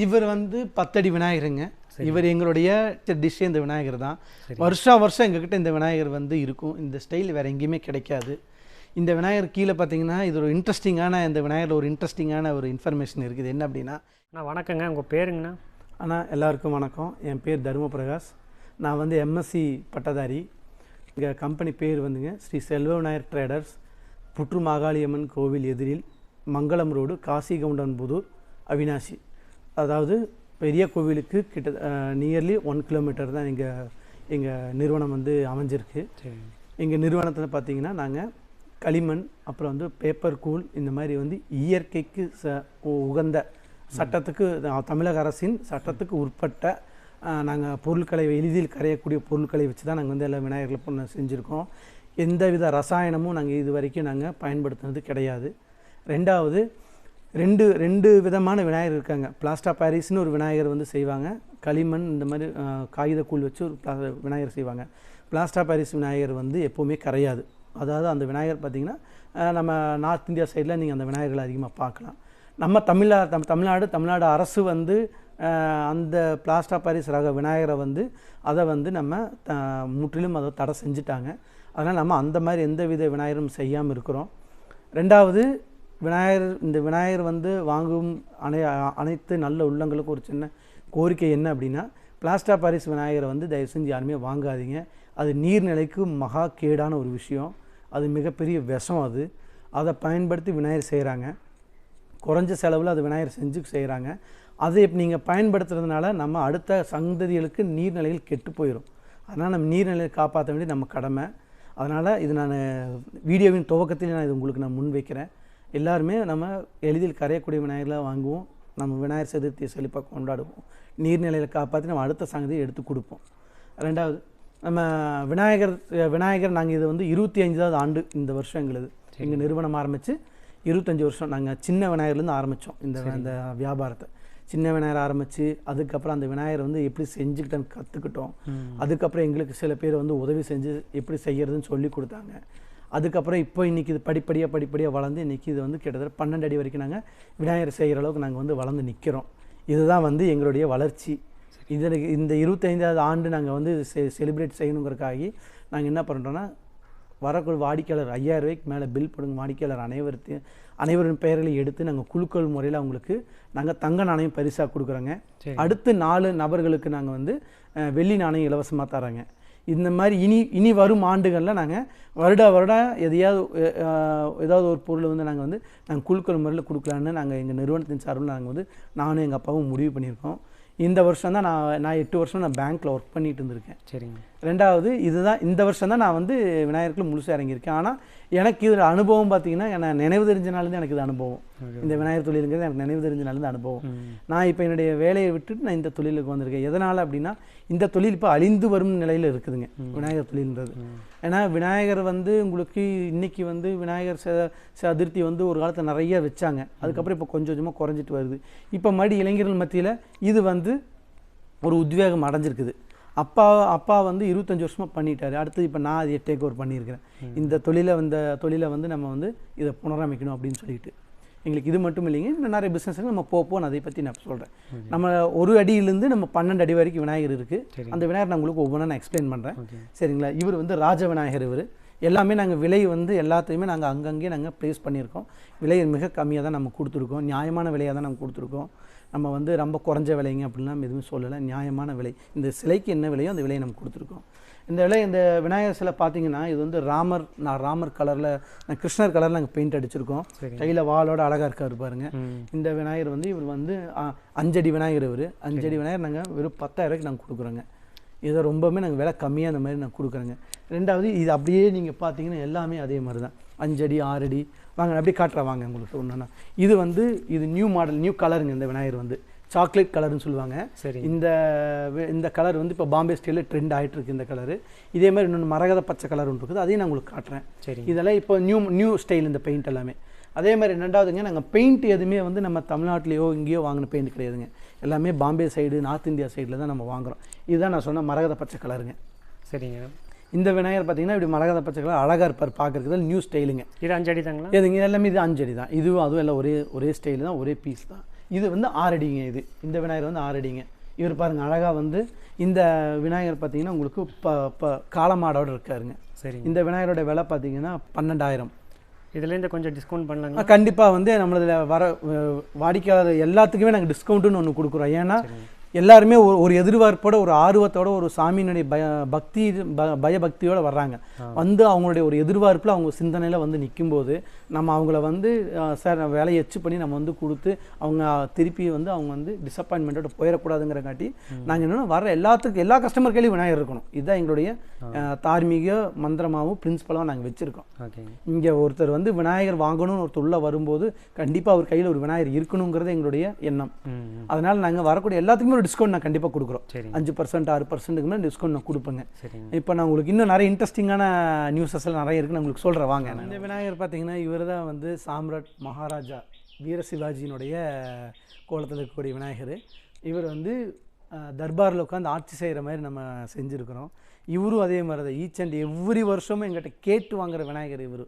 இவர் வந்து பத்தடி விநாயகருங்க. இவர் எங்களுடைய டிஷ்ஷே இந்த விநாயகர் தான். வருஷா வருஷம் எங்ககிட்ட இந்த விநாயகர் வந்து இருக்கும். இந்த ஸ்டைல் வேறு எங்கேயுமே கிடைக்காது. இந்த விநாயகர் கீழே பார்த்தீங்கன்னா இது ஒரு இன்ட்ரெஸ்டிங்கான இந்த விநாயகரில் ஒரு இன்ட்ரெஸ்டிங்கான ஒரு இன்ஃபர்மேஷன் இருக்குது. என்ன அப்படின்னா அண்ணா வணக்கங்க. உங்கள் பேருங்கண்ணா? அண்ணா எல்லாருக்கும் வணக்கம். என் பேர் தர்ம பிரகாஷ் நான் வந்து எம்எஸ்சி பட்டதாரி. எங்கள் கம்பெனி பேர் வந்துங்க ஸ்ரீ செல்வ விநாயகர் ட்ரேடர்ஸ் புற்று மாகாளியம்மன் கோவில் எதிரில் மங்களம் ரோடு காசிகவுண்டன்புதூர் அவினாசி. அதாவது பெரிய கோவிலுக்கு கிட்ட நியர்லி ஒன் கிலோமீட்டர் தான் எங்கள் எங்கள் நிறுவனம் வந்து அமைஞ்சிருக்கு. சரி. எங்கள் நிறுவனத்தில் பார்த்தீங்கன்னா நாங்கள் களிமண் அப்புறம் வந்து பேப்பர் கூல் இந்த மாதிரி வந்து இயற்கைக்கு ச உ- உகந்த சட்டத்துக்கு தமிழக அரசின் சட்டத்துக்கு உட்பட்ட நாங்கள் பொருட்களை எளிதில் கரையக்கூடிய பொருட்களை வச்சு தான் நாங்கள் வந்து எல்லா விநாயகர்களை பண்ண செஞ்சுருக்கோம். எந்தவித ரசாயனமும் நாங்கள் இது வரைக்கும் நாங்கள் பயன்படுத்துனது கிடையாது. ரெண்டாவது ரெண்டு ரெண்டு விதமான விநாயகர் இருக்காங்க. பிளாஸ்டா பாரிஸ்னு ஒரு விநாயகர் வந்து செய்வாங்க. களிமண் இந்த மாதிரி காகித காகிதக்கூழ் வச்சு ஒரு விநாயகர் செய்வாங்க. பிளாஸ்டா பாரிஸ் விநாயகர் வந்து எப்போவுமே கரையாது. அதாவது அந்த விநாயகர் பார்த்திங்கன்னா நம்ம நார்த் இந்தியா சைடில் நீங்கள் அந்த விநாயகர்களை அதிகமாக பார்க்கலாம். நம்ம தமிழா தம் தமிழ்நாடு தமிழ்நாடு அரசு வந்து அந்த பிளாஸ்டா பாரிஸ் ரக விநாயகரை வந்து அதை வந்து நம்ம த முற்றிலும் அதை தடை செஞ்சுட்டாங்க. அதனால் நம்ம அந்த மாதிரி எந்த வித விநாயகரும் செய்யாமல் இருக்கிறோம். ரெண்டாவது விநாயகர் இந்த விநாயகர் வந்து வாங்கும் அனை அனைத்து நல்ல உள்ளங்களுக்கும் ஒரு சின்ன கோரிக்கை என்ன அப்படின்னா பிளாஸ்டா பாரிஸ் விநாயகரை வந்து தயவு செஞ்சு யாருமே வாங்காதீங்க. அது நீர்நிலைக்கு மகா கேடான ஒரு விஷயம். அது மிகப்பெரிய விஷம் அது. அதை பயன்படுத்தி விநாயகர் செய்கிறாங்க குறைஞ்ச செலவில் அது விநாயகர் செஞ்சு செய்கிறாங்க அதை இப்போ நீங்கள் பயன்படுத்துறதுனால நம்ம அடுத்த சந்ததிகளுக்கு நீர்நிலைகள் கெட்டு போயிடும் அதனால் நம்ம நீர்நிலையை காப்பாற்ற வேண்டியது நம்ம கடமை. அதனால் இது நான் வீடியோவின் துவக்கத்தில் நான் இது உங்களுக்கு நான் முன் வைக்கிறேன். எல்லாருமே நம்ம எளிதில் கரையக்கூடிய விநாயகர்களை வாங்குவோம். நம்ம விநாயகர் சதுர்த்தியை செழிப்பாக கொண்டாடுவோம். நீர்நிலையில் காப்பாற்றி நம்ம அடுத்த சங்கதியை எடுத்து கொடுப்போம். ரெண்டாவது நம்ம விநாயகர் விநாயகர் நாங்கள் இது வந்து இருபத்தி அஞ்சாவது ஆண்டு இந்த வருஷம் எங்களுது. எங்கள் நிறுவனம் ஆரம்பித்து இருபத்தஞ்சி வருஷம் நாங்கள் சின்ன விநாயகர்லேருந்து ஆரம்பித்தோம் இந்த இந்த வியாபாரத்தை. சின்ன விநாயகர் ஆரம்பித்து அதுக்கப்புறம் அந்த விநாயகர் வந்து எப்படி செஞ்சுக்கிட்டேன்னு கற்றுக்கிட்டோம் அதுக்கப்புறம் எங்களுக்கு சில பேர் வந்து உதவி செஞ்சு எப்படி செய்யறதுன்னு சொல்லி கொடுத்தாங்க. அதுக்கப்புறம் இப்போ இன்றைக்கி இது படிப்படியாக படிப்படியாக வளர்ந்து இன்றைக்கி இது வந்து கிட்டத்தட்ட பன்னெண்டு அடி வரைக்கும் நாங்கள் விநாயகர் செய்கிற அளவுக்கு நாங்கள் வந்து வளர்ந்து நிற்கிறோம் இதுதான் வந்து எங்களுடைய வளர்ச்சி. இதில் இந்த இருபத்தைந்தாவது ஆண்டு நாங்கள் வந்து செ செலிப்ரேட் செய்யணுங்கிறக்காகி நாங்கள் என்ன பண்ணுறோன்னா வரக்கூடிய வாடிக்கையாளர் ஐயாயிரம் ரூபாய்க்கு மேலே பில் போடுங்க. வாடிக்கையாளர் அனைவருத்தையும் அனைவரின் பெயர்களை எடுத்து நாங்கள் குழுக்கள் முறையில் அவங்களுக்கு நாங்கள் தங்க நாணயம் பரிசாக கொடுக்குறோங்க. அடுத்து நாலு நபர்களுக்கு நாங்கள் வந்து வெள்ளி நாணயம் இலவசமாக தரோங்க இந்த மாதிரி இனி இனி வரும் ஆண்டுகளில் நாங்கள் வருட வருடம் எதையாவது ஏதாவது ஒரு பொருளை வந்து நாங்கள் வந்து நாங்கள் குழுக்கள் முறையில் கொடுக்கலான்னு நாங்கள் எங்கள் நிறுவனத்தின் சார்பில் நாங்கள் வந்து நானும் எங்கள் அப்பாவும் முடிவு பண்ணியிருக்கோம். இந்த வருஷம் தான் நான் நான் எட்டு வருஷம் நான் பேங்க்கில் ஒர்க் பண்ணிகிட்டு இருந்திருக்கேன். சரிங்க. ரெண்டாவது இதுதான் இந்த வருஷம் தான் நான் வந்து விநாயகருக்குள்ள முழுசாக இறங்கியிருக்கேன். ஆனால் எனக்கு இதில் அனுபவம் பார்த்தீங்கன்னா நான் நினைவு தெரிஞ்ச நாள்லேருந்து எனக்கு இது அனுபவம். இந்த விநாயகர் தொழிலுங்கிறது எனக்கு நினைவு தெரிஞ்ச நாள்லேருந்து அனுபவம். நான் இப்போ என்னுடைய வேலையை விட்டுட்டு நான் இந்த தொழிலுக்கு வந்திருக்கேன். எதனால் அப்படின்னா இந்த தொழில் இப்போ அழிந்து வரும் நிலையில் இருக்குதுங்க விநாயகர் தொழில்ன்றது. ஏன்னா விநாயகர் வந்து உங்களுக்கு இன்னைக்கு வந்து விநாயகர் சதுர்த்தி வந்து ஒரு காலத்தில் நிறைய வச்சாங்க. அதுக்கப்புறம் இப்போ கொஞ்சம் கொஞ்சமாக குறைஞ்சிட்டு வருது. இப்போ மறுபடி இளைஞர்கள் மத்தியில் இது வந்து ஒரு உத்வேகம் அடைஞ்சிருக்குது. அப்பா அப்பா வந்து இருபத்தஞ்சி வருஷமாக பண்ணிட்டாரு. அடுத்து இப்போ நான் அதை டேக் ஓவர் பண்ணியிருக்கிறேன். இந்த தொழிலை இந்த தொழிலை வந்து நம்ம வந்து இதை புனரமைக்கணும் அப்படின்னு சொல்லிட்டு. எங்களுக்கு இது மட்டும் இல்லைங்க. இன்னும் நிறைய பிஸ்னஸ் நம்ம போக நான் அதை பற்றி நான் சொல்கிறேன் நம்ம ஒரு அடியிலேருந்து நம்ம பன்னெண்டு அடி வரைக்கும் விநாயகர் இருக்குது அந்த விநாயகர் நான் உங்களுக்கு ஒவ்வொன்றா நான் எக்ஸ்பிளைன் பண்ணுறேன் சரிங்களா? இவர் வந்து ராஜ விநாயகர் இவர். எல்லாமே நாங்கள் விலை வந்து எல்லாத்தையுமே நாங்கள் அங்கங்கே நாங்கள் ப்ளேஸ் பண்ணியிருக்கோம். விலை மிக கம்மியாக தான் நம்ம கொடுத்துருக்கோம். நியாயமான விலையாக தான் நம்ம கொடுத்துருக்கோம். நம்ம வந்து ரொம்ப குறைஞ்ச விலைங்க அப்படிலாம் நம்ம எதுவும் சொல்லலை. நியாயமான விலை. இந்த சிலைக்கு என்ன விலையோ அந்த விலையை நம்ம கொடுத்துருக்கோம். இந்த விலை இந்த விநாயகர் சிலை பார்த்தீங்கன்னா இது வந்து ராமர் நான் ராமர் கலரில் நான் கிருஷ்ணர் கலரில் நாங்கள் பெயிண்ட் அடிச்சிருக்கோம். கையில் வாளோட அழகாக இருக்காரு பாருங்க. இந்த விநாயகர் வந்து இவர் வந்து அஞ்சடி விநாயகர் இவர். அஞ்சடி விநாயகர் நாங்கள் வெறும் பத்தாயிரம் ரூபாய்க்கு நாங்கள் கொடுக்குறோங்க. இதை ரொம்பவுமே நாங்கள் விலை கம்மியாக அந்த மாதிரி நான் கொடுக்குறேங்க. ரெண்டாவது இது அப்படியே நீங்கள் பார்த்தீங்கன்னா எல்லாமே அதே மாதிரி தான். அஞ்சடி ஆறடி. வாங்க அப்படியே காட்டுறேன். வாங்க உங்களுக்கு ஒன்றுனா இது வந்து இது நியூ மாடல் நியூ கலருங்க இந்த விநாயகர் வந்து. சாக்லேட் கலர்னு சொல்லுவாங்க. சரி. இந்த இந்த கலர் வந்து இப்போ பாம்பே ஸ்டைலில் ட்ரெண்ட் இருக்கு இந்த கலரு இதே மாதிரி இன்னொன்று மரகத பச்சை கலர் ஒன்று இருக்குது. அதையும் நான் உங்களுக்கு காட்டுறேன். சரி. இதெல்லாம் இப்போ நியூ நியூ ஸ்டைல் இந்த பெயிண்ட் எல்லாமே. அதே மாதிரி ரெண்டாவதுங்க நாங்கள் பெயிண்ட் எதுவுமே வந்து நம்ம தமிழ்நாட்டிலேயோ இங்கேயோ வாங்கின பெயிண்ட் கிடையாதுங்க. எல்லாமே பாம்பே சைடு நார்த் இந்தியா சைடில் தான் நம்ம வாங்குறோம். இதுதான் நான் சொன்ன மரகத பச்சை கலருங்க சரிங்க. இந்த விநாயகர் பார்த்தீங்கன்னா இப்படி மரகத பச்சை கலர் அழகாக இருப்பார் பார்க்குறதுக்கு. நியூ ஸ்டைலுங்க இது அஞ்சு அடி தாங்களா எதுங்க எல்லாமே இது அஞ்சடி தான் இதுவும் அதுவும் எல்லாம் ஒரே ஒரே ஸ்டைல் தான் ஒரே பீஸ் தான். இது வந்து ஆறடிங்க இது. இந்த விநாயகர் வந்து ஆறடிங்க இவர் பாருங்க அழகாக வந்து இந்த விநாயகர் பார்த்தீங்கன்னா உங்களுக்கு ப ப காளமாடோட இருக்காருங்க. சரிங்க. இந்த விநாயகரோட விலை பார்த்தீங்கன்னா பன்னெண்டாயிரம். இதுலேருந்து கொஞ்சம் டிஸ்கவுண்ட் பண்ணலாங்களா? கண்டிப்பாக வந்து நம்மளதுல வர வாடிக்கையாளர் எல்லாத்துக்குமே நாங்கள் டிஸ்கவுண்ட்டுன்னு ஒன்று கொடுக்குறோம். ஏன்னா எல்லாருமே ஒரு ஒரு எதிர்பார்ப்போட ஒரு ஆர்வத்தோட ஒரு சாமியினுடைய பய பக்தி ப- பயபக்தியோட வர்றாங்க. வந்து அவங்களுடைய ஒரு எதிர்பார்ப்பில் அவங்க சிந்தனையில் வந்து நிக்கும்போது நம்ம அவங்கள வந்து சார் வேலையை எச்சு பண்ணி நம்ம வந்து கொடுத்து அவங்க திருப்பி வந்து அவங்க வந்து டிசப்பாயின்மெண்ட்டோட போயிடக்கூடாதுங்கிறங்காட்டி நாங்கள் என்னென்னா வர எல்லாத்துக்கும் எல்லா கஸ்டமர் கையிலையும் விநாயகர் இருக்கணும். இதுதான் எங்களுடைய தார்மீக மந்திரமாகவும் பிரின்சிபலாகவும் நாங்கள் வச்சுருக்கோம். இங்கே ஒருத்தர் வந்து விநாயகர் வாங்கணும்னு ஒருத்தர் உள்ளே வரும்போது கண்டிப்பாக அவர் கையில் ஒரு விநாயகர் இருக்கணுங்கிறது எங்களுடைய எண்ணம். அதனால் நாங்கள் வரக்கூடிய எல்லாத்துக்குமே ஒரு டிஸ்கவுண்ட் நான் கண்டிப்பாக கொடுக்குறோம். அஞ்சு பர்சன்ட் ஆறு பர்சன்ட்டுக்கு மேலே டிஸ்கவுண்ட் நான் கொடுப்பேங்க. இப்போ நான் உங்களுக்கு இன்னும் நிறைய இன்ட்ரெஸ்டிங்கான நியூஸஸ் எல்லாம் நிறைய இருக்குது நான் உங்களுக்கு சொல்கிறேன் வாங்க. இந்த விநாயகர் பார்த்தீங்கன்னா இவர் தான் வந்து சாம்ராட் மகாராஜா வீர சிவாஜியினுடைய கோலத்தில் இருக்கக்கூடிய விநாயகர். இவர் வந்து தர்பாரில் உட்காந்து ஆட்சி செய்கிற மாதிரி நம்ம செஞ்சுருக்கிறோம். இவரும் அதே மாதிரி தான் ஈச் அண்ட் எவ்ரி வருஷமும் எங்கிட்ட கேட்டு வாங்குற விநாயகர் இவர்.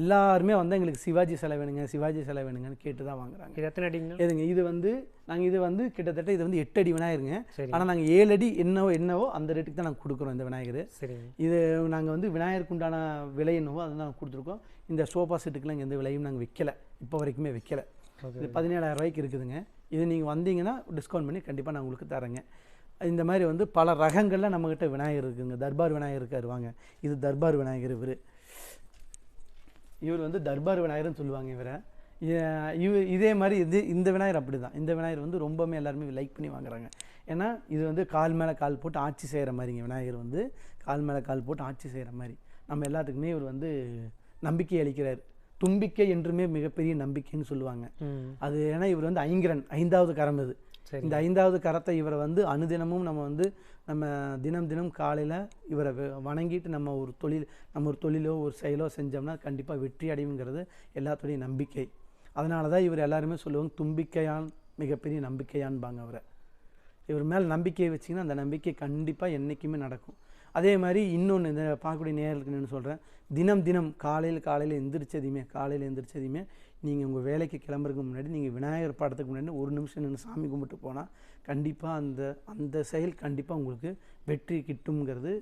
எல்லாருமே வந்து எங்களுக்கு சிவாஜி சிலை வேணுங்க சிவாஜி சிலை வேணுங்கன்னு கேட்டு தான் வாங்குறாங்க. இது எத்தனை அடிங்கண்ணா எதுங்க இது வந்து நாங்கள் இது வந்து கிட்டத்தட்ட இது வந்து எட்டு அடி விநாயகருங்க. சரி ஆனால் நாங்கள் ஏழு அடி என்னவோ என்னவோ அந்த ரேட்டுக்கு தான் நாங்கள் கொடுக்குறோம் இந்த விநாயகர். சரிங்க. இது நாங்கள் வந்து விநாயகருக்கு உண்டான விலை என்னவோ அதை நாங்கள் கொடுத்துருக்கோம். இந்த சோஃபா செட்டுக்கெலாம் இங்கே எந்த விலையும் நாங்கள் விற்கல இப்போ வரைக்குமே விற்கல இது பதினேழாயிரம் ரூபாய்க்கு இருக்குதுங்க. இது நீங்கள் வந்தீங்கன்னா டிஸ்கவுண்ட் பண்ணி கண்டிப்பாக நான் உங்களுக்கு தரேங்க. இந்த மாதிரி வந்து பல ரகங்களில் நம்மக்கிட்ட விநாயகர் இருக்குங்க. தர்பார் விநாயகர் இருக்காரு வாங்க. இது தர்பார் விநாயகர் இவர். இவர் வந்து தர்பார் விநாயகர்னு சொல்லுவாங்க இவரை. இவ இதே மாதிரி இது இந்த விநாயகர் அப்படி தான் இந்த விநாயகர் வந்து ரொம்பவுமே எல்லாருமே லைக் பண்ணி வாங்குறாங்க. ஏன்னா இது வந்து கால் மேலே கால் போட்டு ஆட்சி செய்கிற மாதிரிங்க. விநாயகர் வந்து கால் மேலே கால் போட்டு ஆட்சி செய்கிற மாதிரி. நம்ம எல்லாத்துக்குமே இவர் வந்து நம்பிக்கை அளிக்கிறார். தும்பிக்கை என்றுமே மிகப்பெரிய நம்பிக்கைன்னு சொல்லுவாங்க. அது ஏன்னா இவர் வந்து ஐங்கரன் ஐந்தாவது கரம் இது. இந்த ஐந்தாவது கரத்தை இவரை வந்து அனுதினமும் நம்ம வந்து நம்ம தினம் தினம் காலையில் இவரை வ- வணங்கிட்டு நம்ம ஒரு தொழில் நம்ம ஒரு தொழிலோ ஒரு செயலோ செஞ்சோம்னா கண்டிப்பாக வெற்றி அடையுங்கிறது எல்லாத்துடைய நம்பிக்கை. அதனால தான் இவர் எல்லாருமே சொல்லுவாங்க தும்பிக்கையான் மிகப்பெரிய நம்பிக்கையான்பாங்க அவரை. இவர் மேல் நம்பிக்கையை வச்சிங்கன்னா அந்த நம்பிக்கை கண்டிப்பாக என்றைக்குமே நடக்கும். அதே மாதிரி இன்னொன்று இந்த பார்க்கக்கூடிய நேர்களுக்கு நான் சொல்கிறேன் தினம் தினம் காலையில் காலையில் எந்திரிச்சதையுமே காலையில் எந்திரிச்சதையுமே நீங்கள் உங்கள் வேலைக்கு கிளம்புறதுக்கு முன்னாடி நீங்கள் விநாயகர் படத்துக்கு முன்னாடி ஒரு நிமிஷம் நின்று சாமி கும்பிட்டு போனால் கண்டிப்பாக அந்த அந்த செயல் கண்டிப்பாக உங்களுக்கு வெற்றி கிட்டுங்கிறது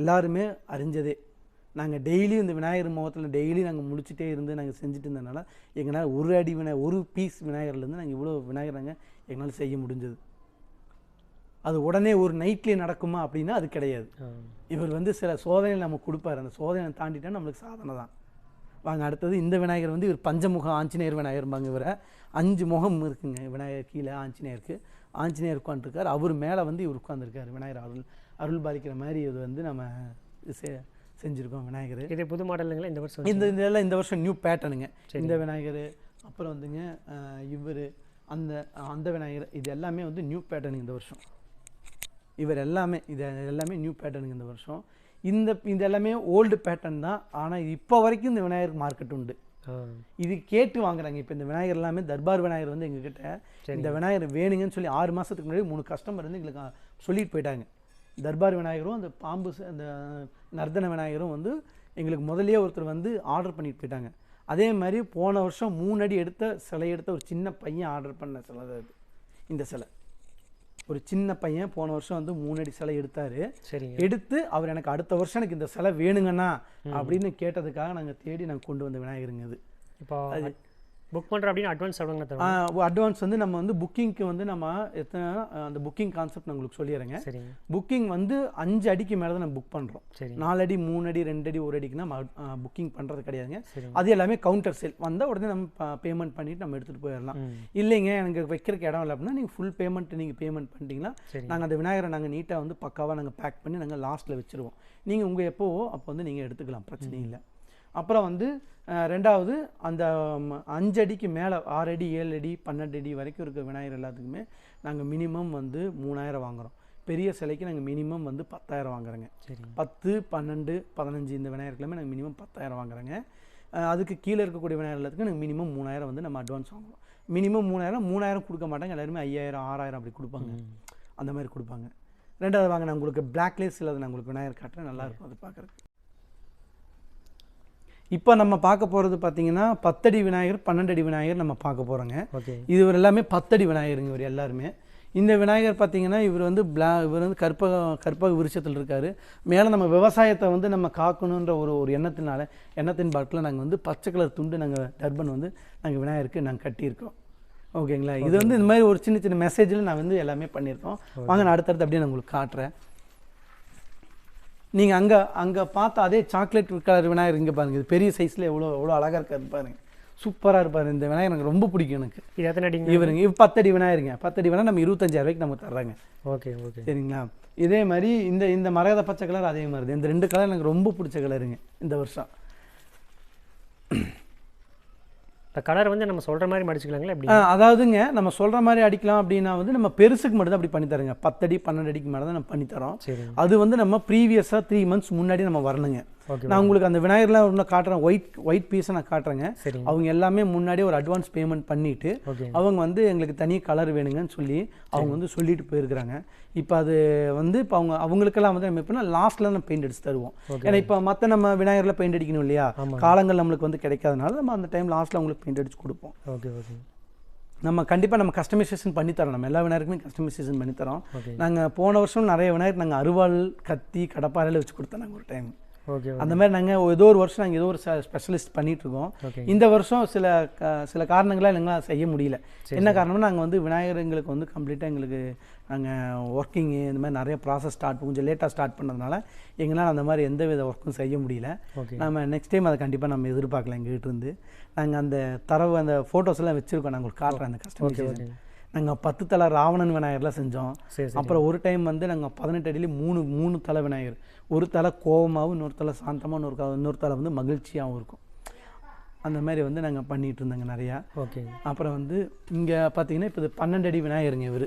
எல்லாருமே அறிஞ்சதே. நாங்கள் டெய்லி இந்த விநாயகர் முகத்தில் டெய்லி நாங்கள் முடிச்சுட்டே இருந்து நாங்கள் செஞ்சுட்டு இருந்தனால எங்களால் ஒரு அடி விநாயகர் ஒரு பீஸ் விநாயகர்லேருந்து நாங்கள் இவ்வளோ விநாயகர் நாங்கள் எங்களால் செய்ய முடிஞ்சது. அது உடனே ஒரு நைட்லேயே நடக்குமா அப்படின்னா அது கிடையாது. இவர் வந்து சில சோதனை நமக்கு கொடுப்பாரு. அந்த சோதனை தாண்டிட்டா நம்மளுக்கு சாதனை தான். வாங்க அடுத்தது இந்த விநாயகர் வந்து இவர் பஞ்சமுக ஆஞ்சநேயர் விநாயகர்பாங்க இவரை. அஞ்சு முகம் இருக்குங்க விநாயகர் கீழே ஆஞ்சநேயருக்கு. ஆஞ்சநேயர் உட்காந்துருக்கார் அவர் மேலே வந்து இவர் உட்காந்துருக்காரு விநாயகர் அருள் அருள் பாலிக்கிற மாதிரி இது வந்து நம்ம செ செஞ்சுருக்கோம் விநாயகர். இது புது மாடலுங்களா இந்த வருஷம் இந்த இதெல்லாம் இந்த வருஷம் நியூ பேட்டர்னுங்க இந்த விநாயகர் அப்புறம் வந்துங்க இவர் அந்த அந்த விநாயகர் இது எல்லாமே வந்து நியூ பேட்டர்னுங்க இந்த வருஷம். இவர் எல்லாமே இது எல்லாமே நியூ பேட்டர்னுங்க இந்த வருஷம். இந்த இது எல்லாமே ஓல்டு பேட்டர்ன் தான். ஆனால் இப்போ வரைக்கும் இந்த விநாயகருக்கு மார்க்கெட் உண்டு. இது கேட்டு வாங்குறாங்க. இப்போ இந்த விநாயகர் எல்லாமே தர்பார் விநாயகர் வந்து எங்ககிட்ட இந்த விநாயகர் வேணுங்கன்னு சொல்லி ஆறு மாதத்துக்கு முன்னாடி மூணு கஸ்டமர் வந்து எங்களுக்கு சொல்லிட்டு போயிட்டாங்க. தர்பார் விநாயகரும் அந்த பாம்பு அந்த நர்தன விநாயகரும் வந்து எங்களுக்கு முதல்லயே ஒருத்தர் வந்து ஆர்டர் பண்ணிட்டு போயிட்டாங்க. அதே மாதிரி போன வருஷம் மூணு அடி எடுத்த சிலை எடுத்த ஒரு சின்ன பையன் ஆர்டர் பண்ண சிலை தான் இது இந்த சிலை. ஒரு சின்ன பையன் போன வருஷம் வந்து மூணு அடி சிலை எடுத்தாரு. எடுத்து அவர் எனக்கு அடுத்த வருஷம் எனக்கு இந்த சிலை வேணுங்கண்ணா அப்படின்னு கேட்டதுக்காக நாங்கள் தேடி நாங்கள் கொண்டு வந்த விநாயகருங்க அது. இப்போ புக் பண்ணுறோம் அப்படின்னு அட்வான்ஸ் எவ்வளோங்க அட்வான்ஸ் வந்து நம்ம வந்து புக்கிங்க்கு வந்து நம்ம எத்தனை அந்த புக்கிங் கான்செப்ட் நான் உங்களுக்கு சொல்லிடுறேங்க. சரிங்க. புக்கிங் வந்து அஞ்சு அடிக்கு மேலே தான் நம்ம புக் பண்ணுறோம் சரிங்க. நாலு அடி மூணு அடி ரெண்டு அடி ஒரு அடிக்கு நம்ம புக்கிங் பண்ணுறது கிடையாதுங்க. அது எல்லாமே கவுண்டர் சேல் வந்தால் உடனே நம்ம பேமெண்ட் பண்ணிட்டு நம்ம எடுத்துகிட்டு போயிடலாம். இல்லைங்க எனக்கு வைக்கிறதுக்கு இடம் இல்லை அப்படின்னா நீங்கள் ஃபுல் பேமெண்ட் நீங்கள் பேமெண்ட் பண்ணிட்டீங்கன்னா சரி நாங்கள் அந்த விநாயகரை நாங்கள் நீட்டாக வந்து பக்காவாக நாங்கள் பேக் பண்ணி நாங்கள் லாஸ்ட்டில் வச்சுருவோம். நீங்கள் உங்கள் எப்போவோ அப்போ வந்து நீங்கள் எடுத்துக்கலாம். பிரச்சனை இல்லை. அப்புறம் வந்து ரெண்டாவது அந்த ம், அஞ்சு அடிக்கு மேலே ஆறு அடி ஏழு அடி பன்னெண்டு அடி வரைக்கும் இருக்க விநாயகர் எல்லாத்துக்குமே நாங்கள் மினிமம் வந்து மூணாயிரம் வாங்குறோம். பெரிய சிலைக்கு நாங்கள் மினிமம் வந்து பத்தாயிரம் வாங்குறோங்க. சரிங்க. பத்து பன்னெண்டு பதினஞ்சு இந்த விநாயகருக்குலாமே நாங்கள் மினிமம் பத்தாயிரம் வாங்குறோங்க. அதுக்கு கீழே இருக்கக்கூடிய விநாயகர் எல்லாத்துக்கும் நாங்கள் மினிமம் மூணாயிரம் வந்து நம்ம அட்வான்ஸ் வாங்குறோம். மினிமம் மூணாயிரம் மூணாயிரம் கொடுக்க மாட்டாங்க. எல்லாருமே ஐயாயிரம் ஆறாயிரம் அப்படி கொடுப்பாங்க. அந்த மாதிரி கொடுப்பாங்க. ரெண்டாவது வாங்க நான் உங்களுக்கு பிளாக்லேஸ் இல்லாத நான் உங்களுக்கு விநாயகர் காட்டுறேன். நல்லா இருக்கும் அது பார்க்குறதுக்கு. இப்போ நம்ம பார்க்க போகிறது பார்த்தீங்கன்னா பத்தடி விநாயகர் பன்னெண்டடி விநாயகர் நம்ம பார்க்க போகிறோங்க இவர் எல்லாமே பத்தடி விநாயகருங்க இவர் எல்லாருமே. இந்த விநாயகர் பார்த்தீங்கன்னா இவர் வந்து பிளா இவர் வந்து கற்பக கற்பக விருட்சத்தில் இருக்கார். மேலே நம்ம விவசாயத்தை வந்து நம்ம காக்கணுன்ற ஒரு ஒரு எண்ணத்தினால எண்ணத்தின் பாட்டில் நாங்கள் வந்து பச்சை கலர் துண்டு நாங்கள் டர்பன் வந்து நாங்கள் விநாயகருக்கு நாங்கள் கட்டியிருக்கோம். ஓகேங்களா? இது வந்து இந்த மாதிரி ஒரு சின்ன சின்ன மெசேஜில் நான் வந்து எல்லாமே பண்ணியிருக்கோம். வாங்க நான் அடுத்தடுத்து அப்படியே நான் உங்களுக்கு காட்டுறேன். நீங்கள் அங்கே அங்கே பார்த்த அதே சாக்லேட் கலர் விநாயகர் இங்கே பாருங்க. இது பெரிய சைஸில் எவ்வளோ எவ்வளோ அழகாக இருக்காரு பாருங்க. சூப்பராக இருப்பார். இந்த விநாயகர் எனக்கு ரொம்ப பிடிக்கும் எனக்கு. இது எத்தனை அடிங்க? இவருங்க இவ் பத்தடி விநாயகருங்க. பத்தடி விநாயகர் நம்ம இருபத்தஞ்சாயிரம் ரூபாய்க்கு நம்ம தர்றாங்க. Okay okay. சரிங்களா? இதே மாதிரி இந்த இந்த மரகத பச்சை கலர் அதே மாதிரி. இந்த ரெண்டு கலர் எனக்கு ரொம்ப பிடிச்ச கலருங்க இந்த வருஷம். இந்த கலர் வந்து நம்ம சொல்கிற மாதிரி மடிச்சுக்கலாங்களா எப்படி? அதாவதுங்க நம்ம சொல்கிற மாதிரி அடிக்கலாம் அப்படின்னா வந்து நம்ம பெருசுக்கு மட்டும் தான் அப்படி பண்ணி தரோங்க. பத்தடி பன்னெண்டு அடிக்கு மேலே தான் நம்ம பண்ணி தரோம். சரி அது வந்து நம்ம ப்ரீவியஸாக த்ரீ மந்த்ஸ் முன்னாடி நம்ம வரணுங்க. நான் உங்களுக்கு அந்த விநாயகர்லாம் இன்னும் காட்டுறேன். ஒயிட் ஒயிட் பீஸை நான் காட்டுறேங்க. அவங்க எல்லாமே முன்னாடியே ஒரு அட்வான்ஸ் பேமெண்ட் பண்ணிவிட்டு அவங்க வந்து எங்களுக்கு தனி கலர் வேணுங்கன்னு சொல்லி அவங்க வந்து சொல்லிட்டு போயிருக்கிறாங்க. இப்போ அது வந்து இப்போ அவங்க அவங்களுக்கெல்லாம் வந்து நம்ம எப்படின்னா லாஸ்ட்டில் நம்ம பெயிண்ட் அடிச்சு தருவோம். ஏன்னா இப்போ மற்ற நம்ம விநாயகரில் பெயிண்ட் அடிக்கணும் இல்லையா. காலங்கள் நம்மளுக்கு வந்து கிடைக்காதனால நம்ம அந்த டைம் லாஸ்ட்டில் அவங்களுக்கு பெயிண்ட் அடிச்சு கொடுப்போம். ஓகே ஓகே நம்ம கண்டிப்பாக நம்ம கஸ்டமைசேஷன் பண்ணித்தரோம் நம்ம எல்லா விநாயகருக்குமே கஸ்டமைசேஷன் பண்ணித்தரோம் நாங்கள் போன வருஷம் நிறைய விநாயகர் நாங்கள் அருவாள் கத்தி கடப்பாறையில் வச்சு கொடுத்தோம் நாங்கள் ஒரு டைம் ஓகே அந்த மாதிரி நாங்கள் ஏதோ ஒரு வருஷம் நாங்கள் ஏதோ ஒரு ஸ்பெஷலிஸ்ட் பண்ணிட்டு இருக்கோம் ஓகே இந்த வருஷம் சில சில காரணங்களால் எங்களால் செய்ய முடியல. என்ன காரணம்னா நாங்கள் வந்து விநாயகர் எங்களுக்கு வந்து கம்ப்ளீட்டாக எங்களுக்கு நாங்கள் ஒர்க்கிங்கு இந்த மாதிரி நிறைய ப்ராசஸ் ஸ்டார்ட் கொஞ்சம் லேட்டாக ஸ்டார்ட் பண்ணதுனால எங்களால் அந்த மாதிரி எந்த வித ஒர்க்கும் செய்ய முடியல. நம்ம நெக்ஸ்ட் டைம் அதை கண்டிப்பாக நம்ம எதிர்பார்க்கலாம் எங்ககிட்ட இருந்து. நாங்கள் அந்த தரவு அந்த எல்லாம் வச்சுருக்கோம். நாங்கள் காட்டுறோம் அந்த ஓகே நாங்கள் பத்து தலை ராவணன் விநாயகர்லாம் செஞ்சோம். அப்புறம் ஒரு டைம் வந்து நாங்கள் பதினெட்டு அடியில மூணு மூணு தலை விநாயகர். ஒரு தலை கோவமாகவும் இன்னொரு தலை சாந்தமாகவும் இன்னொரு இன்னொரு தலை வந்து மகிழ்ச்சியாகவும் இருக்கும். அந்த மாதிரி வந்து நாங்கள் பண்ணிகிட்டு இருந்தாங்க நிறையா. ஓகே. அப்புறம் வந்து இங்கே பார்த்தீங்கன்னா இப்போ இது பன்னெண்டு அடி விநாயகருங்க இவர்.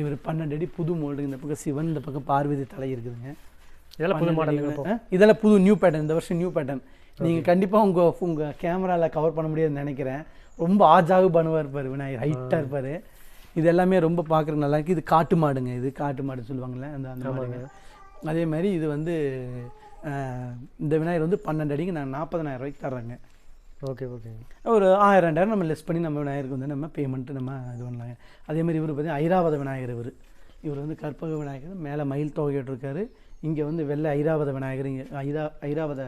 இவர் பன்னெண்டு அடி புது மோல்டு இந்த பக்கம் சிவன் இந்த பக்கம் பார்வதி தலை இருக்குதுங்க. இதெல்லாம் புது மாடல் இதெல்லாம் புது நியூ பேட்டர்ன் இந்த வருஷம் நியூ பேட்டர்ன் நீங்கள் கண்டிப்பாக உங்கள் உங்கள் கேமராவில் கவர் பண்ண முடியாதுன்னு நினைக்கிறேன். ரொம்ப ஆஜாகு பண்ணுவார் இருப்பார் விநாயகர். ஹைட்டாக இருப்பார். இது எல்லாமே ரொம்ப பார்க்குறதுக்கு நல்லா இருக்கு. இது காட்டு மாடுங்க. இது காட்டு மாடு சொல்லுவாங்கள்ல அந்த அந்த மாடுங்க. அதே மாதிரி இது வந்து இந்த விநாயகர் வந்து பன்னெண்டு அடிக்கு நான் நாற்பதனாயிரம் ரூபாய்க்கு தர்றேங்க. Okay okay. ஒரு ஆயிரம் ரெண்டாயிரம் நம்ம லெஸ் பண்ணி நம்ம விநாயகருக்கு வந்து நம்ம பேமெண்ட்டு நம்ம இது பண்ணலாங்க. அதே மாதிரி இவர் பார்த்தீங்கன்னா ஐராவத விநாயகர் இவர். இவர் வந்து கற்பக விநாயகர் மேலே மயில் தொகையிட்டு இருக்காரு. இங்கே வந்து வெள்ளை ஐராவத விநாயகர் இங்கே ஐரா ஐராவத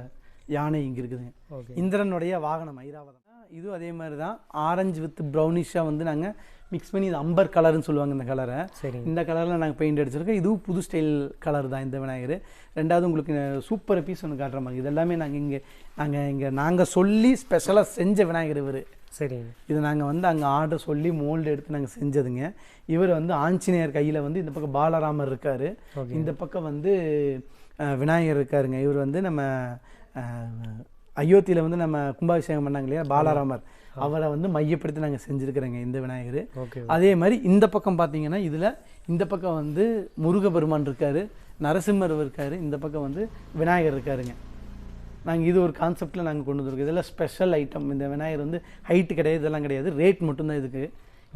யானை இங்கே இருக்குதுங்க. ஓகே. இந்திரனுடைய வாகனம் ஐராவதம். இதுவும் அதே மாதிரி தான் ஆரஞ்சு வித் ப்ரௌனிஷாக வந்து நாங்கள் மிக்ஸ் பண்ணி இது அம்பர் கலர்னு சொல்லுவாங்க இந்த கலரை சரி இந்த கலரில் நாங்கள் பெயிண்ட் அடிச்சிருக்கோம் இதுவும் புது ஸ்டைல் கலர் தான் இந்த விநாயகர். ரெண்டாவது உங்களுக்கு சூப்பர் பீஸ் ஒன்று காட்டுற மாதிரி. இது எல்லாமே நாங்கள் இங்கே நாங்கள் இங்கே நாங்கள் சொல்லி ஸ்பெஷலாக செஞ்ச விநாயகர் இவர். சரி இது நாங்கள் வந்து அங்கே ஆர்டர் சொல்லி மோல்டு எடுத்து நாங்கள் செஞ்சதுங்க. இவர் வந்து ஆஞ்சநேயர் கையில் வந்து இந்த பக்கம் பாலராமர் இருக்கார். இந்த பக்கம் வந்து விநாயகர் இருக்காருங்க. இவர் வந்து நம்ம அயோத்தியில் வந்து நம்ம கும்பாபிஷேகம் பண்ணாங்க இல்லையா? பாலராமர். அவரை வந்து மையப்படுத்தி நாங்கள் செஞ்சுருக்கிறோங்க இந்த விநாயகர். அதே மாதிரி இந்த பக்கம் பார்த்தீங்கன்னா இதில் இந்த பக்கம் வந்து முருகபெருமான் இருக்காரு நரசிம்மர் இருக்காரு இந்த பக்கம் வந்து விநாயகர் இருக்காருங்க. நாங்கள் இது ஒரு கான்செப்டில் நாங்கள் கொண்டு வந்திருக்கோம். இதெல்லாம் ஸ்பெஷல் ஐட்டம் இந்த விநாயகர் வந்து ஹைட்டு கிடையாது இதெல்லாம் கிடையாது. ரேட் மட்டும்தான் இதுக்கு.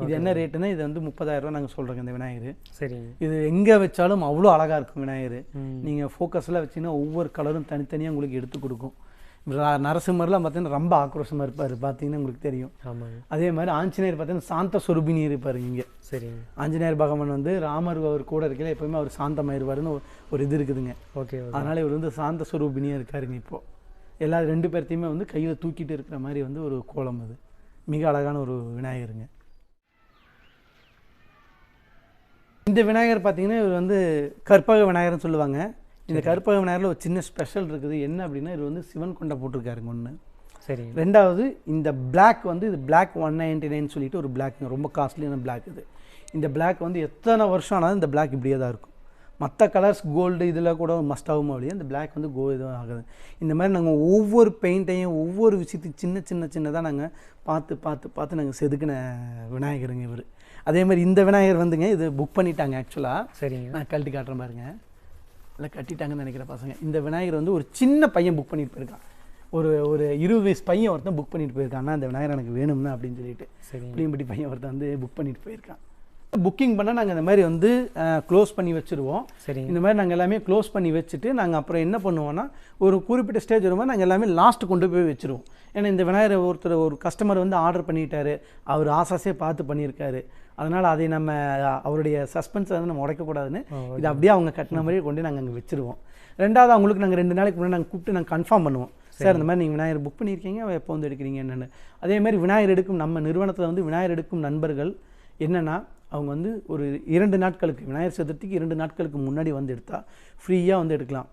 இது என்ன ரேட்டுன்னா இது வந்து முப்பதாயிரம் ரூபா நாங்கள் சொல்கிறோங்க இந்த விநாயகர். சரி இது எங்கே வச்சாலும் அவ்வளோ அழகாக இருக்கும் விநாயகர். நீங்கள் ஃபோக்கஸில் வச்சீங்கன்னா ஒவ்வொரு கலரும் தனித்தனியாக உங்களுக்கு எடுத்து கொடுக்கும். நரசிம்மர்லாம் பார்த்தீங்கன்னா ரொம்ப ஆக்ரோஷமாக இருப்பார். பார்த்தீங்கன்னா உங்களுக்கு தெரியும். ஆமாங்க. அதே மாதிரி ஆஞ்சநேயர் பார்த்தீங்கன்னா சாந்த சொரூபினி இருப்பார் இங்கே. சரிங்க. ஆஞ்சநேயர் பகவான் வந்து ராமர் அவர் கூட இருக்கல எப்பவுமே அவர் சாந்தமாயிருவாருன்னு ஒரு- ஒரு இது இருக்குதுங்க. ஓகே அதனால இவர் வந்து சாந்த சொரூபினியாக இருக்காருங்க இப்போ. எல்லா ரெண்டு பேர்த்தையுமே வந்து கையில் தூக்கிட்டு இருக்கிற மாதிரி வந்து ஒரு கோலம் அது. மிக அழகான ஒரு விநாயகருங்க. இந்த விநாயகர் பார்த்தீங்கன்னா இவர் வந்து கற்பக விநாயகர்னு சொல்லுவாங்க. இந்த கற்பக விநாயகரில் ஒரு சின்ன ஸ்பெஷல் இருக்குது. என்ன அப்படின்னா இவர் வந்து சிவன் கொண்டை போட்டிருக்காருங்க ஒன்று சரிங்க ரெண்டாவது இந்த Black வந்து இது Black ஒன் நைன்டி நைன் சொல்லிட்டு ஒரு பிளாக்ங்க ரொம்ப காஸ்ட்லியான Black இது. இந்த Black வந்து எத்தனை வருஷம் ஆனாலும் இந்த Black இப்படியே தான் இருக்கும். மற்ற கலர்ஸ் கோல்டு இதில் கூட மஸ்ட் ஆகுமோ இல்லையா? இந்த Black வந்து கோ இதுவும் ஆகுது. இந்த மாதிரி நாங்கள் ஒவ்வொரு பெயிண்ட்டையும் ஒவ்வொரு விஷயத்தையும் சின்ன சின்ன சின்னதாக நாங்கள் பார்த்து பார்த்து பார்த்து நாங்கள் செதுக்கின விநாயகருங்க இவர். அதே மாதிரி இந்த விநாயகர் வந்துங்க இது புக் பண்ணிட்டாங்க ஆக்சுவலாக சரிங்க. நான் கழட்டி காட்டுறேன் பாருங்க. இல்லை கட்டிட்டாங்கன்னு நினைக்கிற பசங்க. இந்த விநாயகர் வந்து ஒரு சின்ன பையன் புக் பண்ணிட்டு போயிருக்கான். ஒரு ஒரு இருபது வயசு பையன் ஒருத்தன் புக் பண்ணிட்டு போயிருக்கான். அண்ணா இந்த விநாயகர் எனக்கு வேணும்னா அப்படின்னு சொல்லிட்டு. சரிங்க. புளியம்பட்டி பையன் ஒருத்தன் வந்து புக் பண்ணிட்டு போயிருக்கான். புக்கிங் பண்ணால் நாங்கள் இந்த மாதிரி வந்து க்ளோஸ் பண்ணி வச்சுருவோம். சரிங்க. இந்த மாதிரி நாங்கள் எல்லாமே க்ளோஸ் பண்ணி வச்சுட்டு நாங்கள் அப்புறம் என்ன பண்ணுவோம்னா ஒரு குறிப்பிட்ட ஸ்டேஜ் வரும்போது நாங்கள் எல்லாமே லாஸ்ட் கொண்டு போய் வச்சுருவோம். ஏன்னா இந்த விநாயகர் ஒருத்தர் ஒரு கஸ்டமர் வந்து ஆர்டர் பண்ணிட்டாரு. அவர் ஆசாசே பார்த்து பண்ணியிருக்காரு. அதனால் அதை நம்ம அவருடைய சஸ்பென்ஸை வந்து நம்ம உடைக்கக்கூடாதுன்னு இது அப்படியே அவங்க கட்டின மாதிரியே கொண்டு நாங்கள் அங்கே வச்சுருவோம். ரெண்டாவது அவங்களுக்கு நாங்கள் ரெண்டு நாளைக்கு முன்னாடி நாங்கள் கூப்பிட்டு நாங்கள் கன்ஃபார்ம் பண்ணுவோம். சார் இந்த மாதிரி நீங்கள் விநாயகர் புக் பண்ணியிருக்கீங்க எப்போ வந்து எடுக்கிறீங்க? என்னென்னு. அதே மாதிரி விநாயகர் எடுக்கும் நம்ம நிறுவனத்தில் வந்து விநாயகர் எடுக்கும் நண்பர்கள் என்னென்னா அவங்க வந்து ஒரு இரண்டு நாட்களுக்கு விநாயகர் சதுர்த்திக்கு இரண்டு நாட்களுக்கு முன்னாடி வந்து எடுத்தால் ஃப்ரீயாக வந்து எடுக்கலாம்.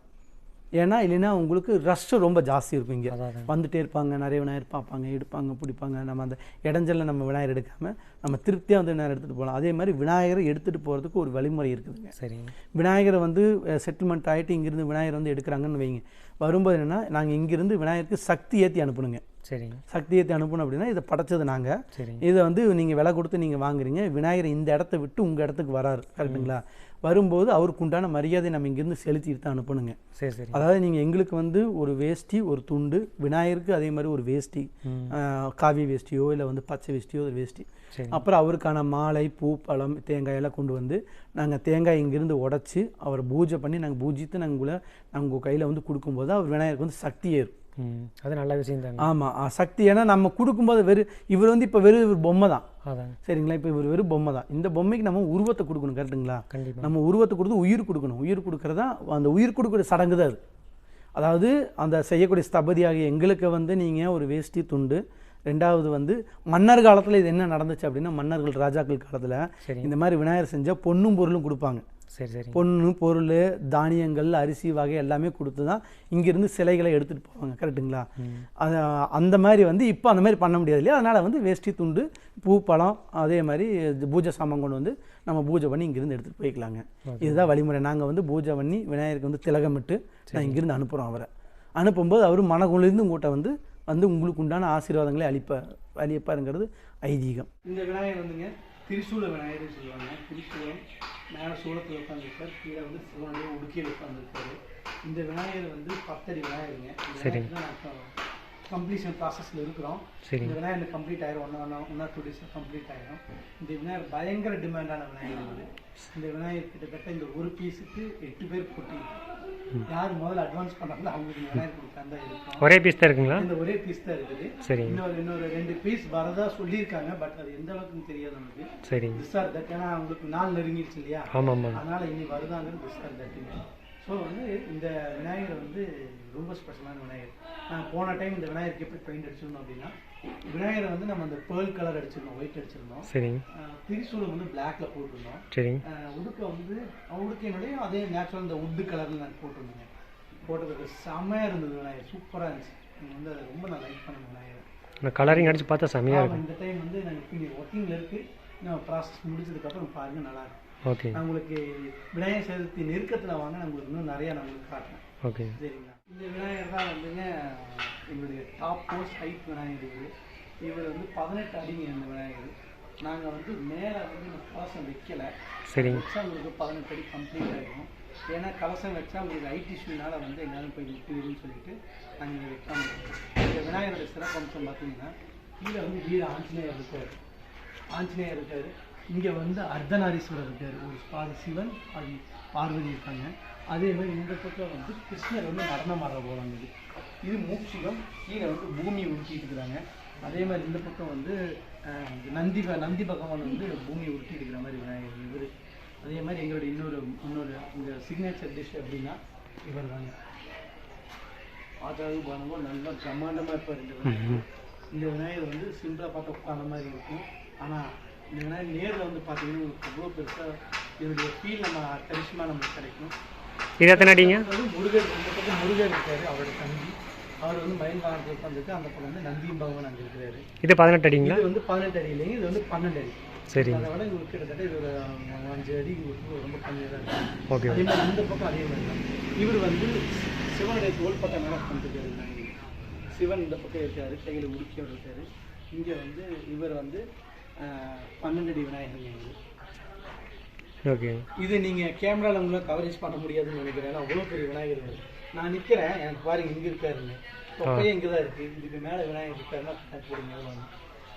ஏன்னா இல்லைன்னா உங்களுக்கு ரஷ் ரொம்ப ஜாஸ்தி இருக்கும் இங்கே. வந்துட்டே இருப்பாங்க நிறைய விநாயகர் பார்ப்பாங்க எடுப்பாங்க பிடிப்பாங்க. நம்ம அந்த இடைஞ்சல்ல நம்ம விநாயகர் எடுக்காமல் நம்ம திருப்தியாக வந்து விநாயகர் எடுத்துகிட்டு போகலாம் அதே மாதிரி விநாயகரை எடுத்துகிட்டு போகிறதுக்கு ஒரு வழிமுறை இருக்குதுங்க. சரிங்க விநாயகரை வந்து செட்டில்மெண்ட் ஆகிட்டு இங்கேருந்து விநாயகர் வந்து எடுக்கிறாங்கன்னு வைங்க. வரும்போது என்னென்னா நாங்கள் இங்கேருந்து விநாயகருக்கு சக்தி ஏற்றி அனுப்பணுங்க. சரிங்க. சக்தி ஏற்றி அனுப்பணும் அப்படின்னா இதை படைச்சது நாங்கள் சரிங்க. இதை வந்து நீங்கள் விலை கொடுத்து நீங்கள் வாங்குறீங்க. விநாயகர் இந்த இடத்த விட்டு உங்கள் இடத்துக்கு வராரு. கரெக்டுங்களா வரும்போது அவருக்கு உண்டான மரியாதை நம்ம இங்கேருந்து செலுத்திட்டு தான் அனுப்பணுங்க. சரி சரி. அதாவது நீங்கள் எங்களுக்கு வந்து ஒரு வேஷ்டி ஒரு துண்டு விநாயகருக்கு அதே மாதிரி ஒரு வேஷ்டி காவி வேஷ்டியோ இல்லை வந்து பச்சை வேஷ்டியோ ஒரு வேஷ்டி. சரி. அப்புறம் அவருக்கான மாலை பூ பழம் தேங்காய் எல்லாம் கொண்டு வந்து நாங்கள் தேங்காய் இங்கிருந்து உடைச்சி அவரை பூஜை பண்ணி நாங்கள் பூஜித்து நாங்கள் உங்களை நாங்கள் உங்கள் கையில் வந்து கொடுக்கும்போது அவர் விநாயகருக்கு வந்து சக்தி ஏறும். அது நல்ல விஷயம் தாங்க. ஆமாம் சக்தி. ஏன்னா நம்ம கொடுக்கும்போது வெறும் இவர் வந்து இப்போ வெறும் ஒரு பொம்மை தான். அதாங்க. சரிங்களா? இப்போ இவர் வெறும் பொம்மை தான். இந்த பொம்மைக்கு நம்ம உருவத்தை கொடுக்கணும் கரெக்டுங்களா கண்டிப்பாக நம்ம உருவத்தை கொடுத்து உயிர் கொடுக்கணும். உயிர் கொடுக்கறதா அந்த உயிர் கொடுக்குற சடங்கு தான் அது. அதாவது அந்த செய்யக்கூடிய ஸ்தபதியாகிய எங்களுக்கு வந்து நீங்கள் ஒரு வேஷ்டி துண்டு ரெண்டாவது வந்து மன்னர் காலத்தில் இது என்ன நடந்துச்சு அப்படின்னா மன்னர்கள் ராஜாக்கள் காலத்தில் இந்த மாதிரி விநாயகர் செஞ்சால் பொண்ணும் பொருளும் கொடுப்பாங்க. சரி சரி பொண்ணு பொருள் தானியங்கள் அரிசி வகை எல்லாமே கொடுத்து தான் இங்கேருந்து சிலைகளை எடுத்துகிட்டு போவாங்க. கரெக்டுங்களா அது அந்த மாதிரி வந்து இப்போ அந்த மாதிரி பண்ண முடியாது இல்லையா? அதனால் வந்து வேஷ்டி துண்டு பூ பழம் அதே மாதிரி பூஜை சாமான் கொண்டு வந்து நம்ம பூஜை பண்ணி இங்கேருந்து எடுத்துகிட்டு போய்க்கலாங்க. இதுதான் வழிமுறை. நாங்கள் வந்து பூஜை பண்ணி விநாயகருக்கு வந்து திலகமிட்டு நான் இங்கேருந்து அனுப்புகிறோம் அவரை. அனுப்பும்போது அவர் மனக்குளிர்ந்து உங்கள்கிட்ட வந்து வந்து உங்களுக்கு உண்டான ஆசீர்வாதங்களை அளிப்ப அளிப்பாருங்கிறது ஐதீகம். இந்த விநாயகர் வந்துங்க திரிசூல விநாயகர்னு சொல்லுவாங்க. திரிசூலம் மேலே சூளத்தில் உட்காந்துருக்கார் கீழே வந்து சிவனுடைய உடுக்கையில் உட்காந்துருக்காரு இந்த விநாயகர் வந்து பத்தடி விநாயகருங்க சரிங்க. கம்ப்ளீஷன் ப்ராசஸில் இருக்கிறோம். இந்த விநாயகர் கம்ப்ளீட் ஆயிரும். ஒன்றா ஒன்றா ஒன்றா டூ டேஸில் கம்ப்ளீட் ஆயிரும். இந்த விநாயகர் பயங்கர டிமாண்டான விநாயகர் இது இந்த விநாயகர் கிட்டத்தட்ட இந்த ஒரு பீஸுக்கு எட்டு பேர் போட்டி. யார் முதல்ல அட்வான்ஸ் பண்ணுறாங்களோ அவங்களுக்கு விநாயகர் தான் இருக்கும். ஒரே பீஸ் தான் இருக்குங்களா? இந்த ஒரே பீஸ் தான் இருக்குது. சரிங்க இன்னொரு இன்னொரு ரெண்டு பீஸ் வரதா சொல்லியிருக்காங்க பட் அது எந்த அளவுக்குன்னு தெரியாது நமக்கு. சரிங்க திஸ் ஆர் தட் ஏன்னா அவங்களுக்கு நாள் நெருங்கிடுச்சு இல்லையா? ஆமாம் அதனால இனி வருதாங்கன்னு திஸ் ஆர் தட்டுங்க ஸோ வந்து இந்த விநாயகர் வந்து ரொம்ப ஸ்பெஷலான விநாயகர். நான் போன டைம் இந்த விநாயகருக்கு எப்படி பெயிண்ட் அடிச்சிருந்தோம் அப்படின்னா விநாயகரை வந்து நம்ம அந்த பேர்ல் கலர் அடிச்சிருந்தோம் ஒயிட் அடிச்சிருந்தோம். சரிங்க திரிசூலம் வந்து பிளாக்ல போட்டிருந்தோம். சரிங்க உடுக்க வந்து உடுக்கையினுடைய அதே நேச்சுரல் இந்த உட்டு கலர்ல நான் போட்டிருந்தேங்க. போட்டதுக்கு செம்மையாக இருந்தது விநாயகர். சூப்பராக இருந்துச்சு. நீங்க வந்து அதை ரொம்ப நான் லைக் பண்ண விநாயகர். நான் கலரிங் அடிச்சு பார்த்தா செம்மையாக இருக்கும். இந்த டைம் வந்து நாங்கள் ஒர்க்கிங்கில் இருக்கு. இன்னும் ப்ராசஸ் முடிச்சதுக்கப்புறம் பாருங்க நல்லா இருக்கும். ஓகே நான் உங்களுக்கு விநாயகர் சதுர்த்தி நெருக்கத்தில் வாங்க நான் உங்களுக்கு இன்னும் நிறையா நான் உங்களுக்கு காட்டுறேன். ஓகே சரிங்களா? இந்த விநாயகர் தான் வந்துங்க எங்களுடைய டாப் மோஸ்ட் ஹைட் விநாயகர் இது இவர் வந்து பதினெட்டு அடிங்க இந்த விநாயகர். நாங்கள் வந்து மேலே வந்து இந்த கலசம் வைக்கலை. சரிங்க வச்சா உங்களுக்கு பதினெட்டு அடி கம்ப்ளீட் ஆகிடும் ஏன்னா கலசம் வச்சா உங்களுக்கு ஹைட் இஷ்யூனால வந்து எங்கேயாலும் போய் நிற்குதுன்னு சொல்லிட்டு நாங்கள் இதை வைக்காம இருக்கோம். இந்த விநாயகருடைய சிறப்பம்சம் பார்த்தீங்கன்னா கீழே வந்து வீர ஆஞ்சநேயர் இருக்கார். ஆஞ்சநேயர் இருக்கார். இங்கே வந்து அர்த்தநாரீஸ்வரர் இருக்கார். ஒரு பாதி சிவன் பாதி பார்வதி இருக்காங்க. அதே மாதிரி இந்த பக்கம் வந்து கிருஷ்ணர் வந்து நடனம் ஆடுற போகிறாங்க இது இது மூக்ஷிகம் கீழே வந்து பூமி உருட்டிட்டு இருக்கிறாங்க. அதே மாதிரி இந்த பக்கம் வந்து நந்தி நந்தி பகவான் வந்து பூமி உருட்டி இருக்கிற மாதிரி விநாயகர் இவர். அதே மாதிரி எங்களுடைய இன்னொரு இன்னொரு இந்த சிக்னேச்சர் டிஷ் அப்படின்னா இவர் தாங்க ஆச்சாரு பானமும் நல்லா பிரம்மாண்டமாக இருப்பார் இந்த விநாயகர். இந்த விநாயகர் வந்து சிம்பிளாக பார்த்தா உட்கார்ந்த மாதிரி இருக்கும். ஆனால் விநாயகர் நேரில் வந்து பார்த்தீங்கன்னா உங்களுக்கு அவ்வளோ பெருசாக இதனுடைய ஃபீல் நம்ம கரிஷ்மா நமக்கு கிடைக்கும். இது எத்தனை அடிங்க? முருகர் இந்த பக்கம் முருகர் இருக்காரு அவரோட தம்பி. அவர் வந்து மயன்காலத்தில் உட்காந்துருக்கு அந்த பக்கம் வந்து நந்தியும் பகவான் அங்கே இருக்கிறாரு. இது பதினெட்டு அடிங்களா? இது வந்து பதினெட்டு அடி இல்லைங்க இது வந்து பன்னெண்டு அடி. சரிங்க. அதை விட உங்களுக்கு கிட்டத்தட்ட இது ஒரு அஞ்சு அடி உங்களுக்கு ரொம்ப கம்மியாக தான் இருக்கும் ஓகே. அதே மாதிரி இந்த பக்கம் அதே மாதிரி தான். இவர் வந்து சிவனுடைய தோள்பட்டை மேலே பண்ணிருக்காரு சிவன் இந்த பக்கம் இருக்காரு கையில் உடுக்கியோடு இருக்காரு. இங்கே வந்து இவர் வந்து ஆஹ், பன்னெண்டு அடி விநாயகர். ஓகே. இது நீங்கள் கேமராவில் உங்களால் கவரேஜ் பண்ண முடியாதுன்னு நினைக்கிறேன். ஏன்னா அவ்வளோ பெரிய விநாயகர். நான் நிற்கிறேன் எனக்கு பாருங்க இங்கே இருக்காருன்னு. தொப்பையே இங்கே தான் இருக்குது இதுக்கு மேலே விநாயகர் இருக்காருன்னா போடுங்க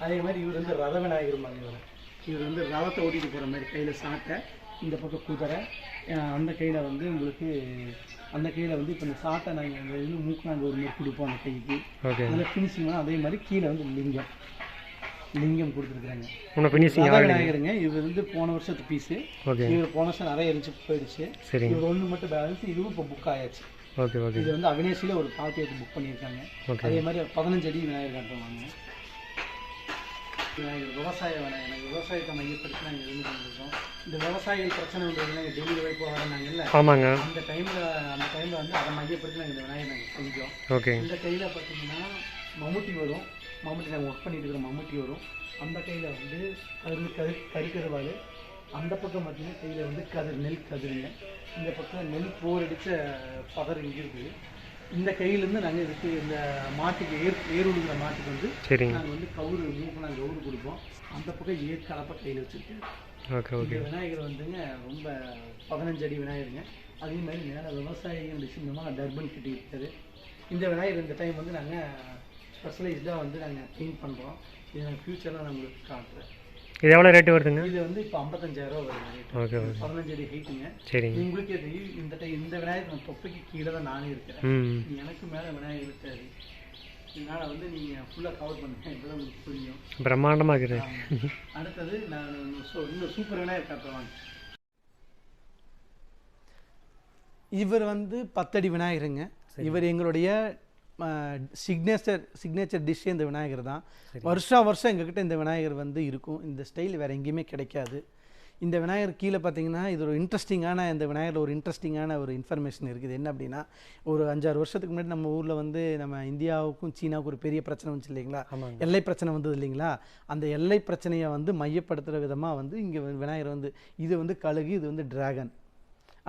அதே மாதிரி இவர் வந்து ரத விநாயகர் மாதிரி இவர். இவர் வந்து ரவத்தை ஓட்டிட்டு போகிற மாதிரி கையில் சாட்டை இந்த பக்கம் குதிரை அந்த கையில் வந்து உங்களுக்கு அந்த கையில் வந்து இப்போ இந்த சாட்டை நாங்கள் இது மூக்குனாங்க ஒரு மாதிரி கொடுப்போம் அந்த கைக்கு. அதில் ஃபினிஷிங் அதே மாதிரி கீழே வந்து லிங்கம். லிங்கம் கொடுத்துருக்குறாங்க இன்னும் ஃபினிஷிங் விநாயகருங்க இவர் வந்து போன வருஷத்து பீஸு ஓகே. இவர் போன வருஷம் நிறைய இருந்துச்சு போயிடுச்சு. சரிங்க. இவர் ஒன்று மட்டும் பேலன்ஸ் இதுவும் இப்போ புக் ஆயாச்சு. Okay okay. இது வந்து அவினேஷில் ஒரு பார்ட்டி எடுத்து புக் பண்ணியிருக்காங்க. அதே மாதிரி பதினஞ்சு அடி விநாயகர் காட்டுவாங்க விநாயகர் விவசாய விநாயகர் விவசாயத்தை மையப்படுத்தி நாங்கள் இது பண்ணியிருக்கோம் இந்த விவசாயிகள் பிரச்சனை வந்து நாங்கள் டெல்லியில் போய் போகிறாங்கல்ல ஆமாங்க. அந்த டைமில் அந்த டைமில் வந்து அதை மையப்படுத்தி நாங்கள் இந்த விநாயகர் நாங்கள் செஞ்சோம். ஓகே. இந்த கையில் பார்த்தீங்கன்னா மம்முட்டி வரும். மம்முட்டி நாங்கள் ஒர்க் பண்ணிட்டு இருக்கிற மம்முட்டி வரும். அந்த கையில் வந்து கரு கரு கருக்கருவாள் அந்த பக்கம் பார்த்தீங்கன்னா கையில் வந்து கதிர் நெல் கதிருங்க. இந்த பக்கம் நெல் போர் அடித்த பதர் இங்கே இருக்குது. இந்த கையிலேருந்து நாங்கள் இதுக்கு இந்த மாட்டுக்கு ஏர் உழுகிற மாட்டுக்கு வந்து நாங்கள் வந்து கவுரு மூக்கு நாங்கள் கவுரு கொடுப்போம். அந்த பக்கம் ஏர் கலப்பை கையில் வச்சுருக்கோம் ஓகே ஓகே. இந்த விநாயகர் வந்துங்க ரொம்ப பதினஞ்சு அடி விநாயகருங்க. அதே மாதிரி மேலே விவசாயிகள் சின்னமாக டர்பன் கட்டி இருக்காரு இந்த விநாயகர் இந்த டைம் வந்து நாங்கள் ஸ்பெஷலைஸ்டாக வந்து நாங்கள் பெயிண்ட் பண்ணுறோம் இது நாங்கள் ஃப்யூச்சரில் நான் உங்களுக்கு காட்டுறேன் இது எவ்வளோ ரேட்டு வருதுங்க? இது வந்து இப்போ ஐம்பத்தஞ்சாயிரம் வருது. Okay okay. பதினஞ்சு அடி ஹைட்டுங்க சரிங்க. உங்களுக்கே தெரியும் இந்த டைம் இந்த விநாயகர் நான் தொப்பைக்கு கீழே தான் நானே இருக்கிறேன். எனக்கு மேலே விநாயகர் இருக்காது. இதனால் வந்து நீங்கள் ஃபுல்லாக கவர் பண்ணுங்க. இப்போதான் உங்களுக்கு புரியும். பிரம்மாண்டமாக இருக்குது. அடுத்தது நான் சு- இன்னும் சூப்பர் விநாயகர் காட்டுவாங்க இவர் வந்து பத்தடி விநாயகருங்க. இவர் எங்களுடைய சிக்னேச்சர் சிக்னேச்சர் டிஷ் இந்த விநாயகர் தான். வருஷா வருஷம் எங்ககிட்ட இந்த விநாயகர் வந்து இருக்கும். இந்த ஸ்டைல் வேறு எங்கேயுமே கிடைக்காது. இந்த விநாயகர் கீழே பார்த்தீங்கன்னா இது ஒரு இன்ட்ரெஸ்டிங்கான இந்த விநாயகர் ஒரு இன்ட்ரெஸ்டிங்கான ஒரு இன்ஃபர்மேஷன் இருக்குது. என்ன அப்படின்னா ஒரு அஞ்சாறு வருஷத்துக்கு முன்னாடி நம்ம ஊரில் வந்து நம்ம இந்தியாவுக்கும் சீனாவுக்கும் ஒரு பெரிய பிரச்சனை வந்துச்சு இல்லைங்களா? எல்லை பிரச்சனை வந்தது இல்லைங்களா? அந்த எல்லை பிரச்சனையை வந்து மையப்படுத்துகிற விதமாக வந்து இங்கே விநாயகர் வந்து இது வந்து கழுகு இது வந்து டிராகன்